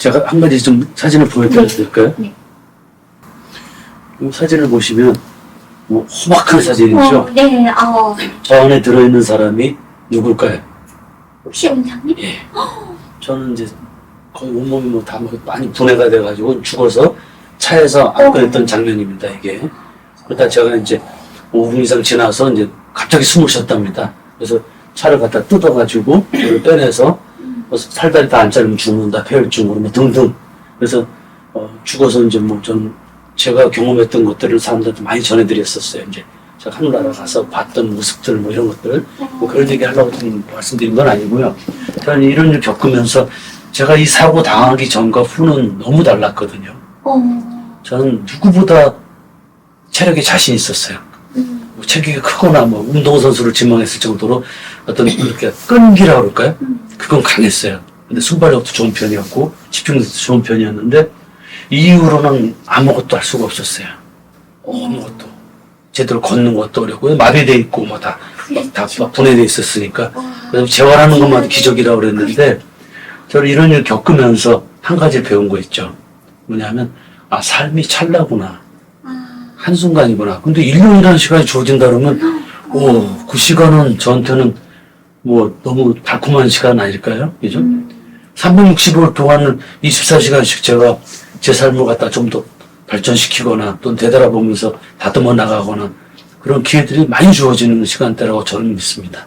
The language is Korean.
제가 한 가지 좀 사진을 보여드려도 네. 될까요? 네. 이 사진을 보시면 뭐 호박한 사진이죠. 어, 네, 어, 저 안에 들어있는 사람이 누굴까요? 혹시 원장님? 예. 저는 이제 거의 온몸이 뭐 다 많이 분해가 돼가지고 죽어서 차에서 안꺼냈던 장면입니다, 이게. 그러다 제가 이제 5분 이상 지나서 이제 갑자기 숨을 쉬었답니다. 그래서 차를 갖다 뜯어가지고 이걸 빼내서 뭐 살다리 다 안 자르면 죽는다, 폐혈증 으로 뭐 등등. 그래서 어, 죽어서 이제 뭐 저는 제가 경험했던 것들을 사람들한테 많이 전해드렸었어요. 이제 제가 하늘나라 가서 봤던 모습들 뭐 이런 것들 뭐 그런 얘기 하려고 좀 말씀드린 건 아니고요. 저는 이런 일 겪으면서 제가 이 사고 당하기 전과 후는 너무 달랐거든요. 어, 저는 누구보다 체력에 자신 있었어요. 음, 뭐 체격이 크거나 뭐 운동선수를 지망했을 정도로 어떤 이렇게 끈기라 그럴까요? 그건 강했어요. 근데 순발력도 좋은 편이었고 집중력도 좋은 편이었는데 이후로는 아무것도 할 수가 없었어요. 아무것도 제대로 걷는 것도 어렵고 마비돼 있고 뭐다다 분해돼 있었으니까 그래서 재활하는 것만 기적이라고 그랬는데 저는 이런 일 겪으면서 한 가지 배운 거 있죠. 뭐냐면 아 삶이 찰나구나. 아, 한순간이구나. 근데 1년이라는 시간이 주어진다 그러면, 오, 그 시간은 저한테는 뭐 너무 달콤한 시간 아닐까요? 그죠? 365일 동안을 24시간씩 제가 제 삶을 갖다 좀 더 발전시키거나 또 되돌아보면서 다듬어 나가거나 그런 기회들이 많이 주어지는 시간대라고 저는 믿습니다.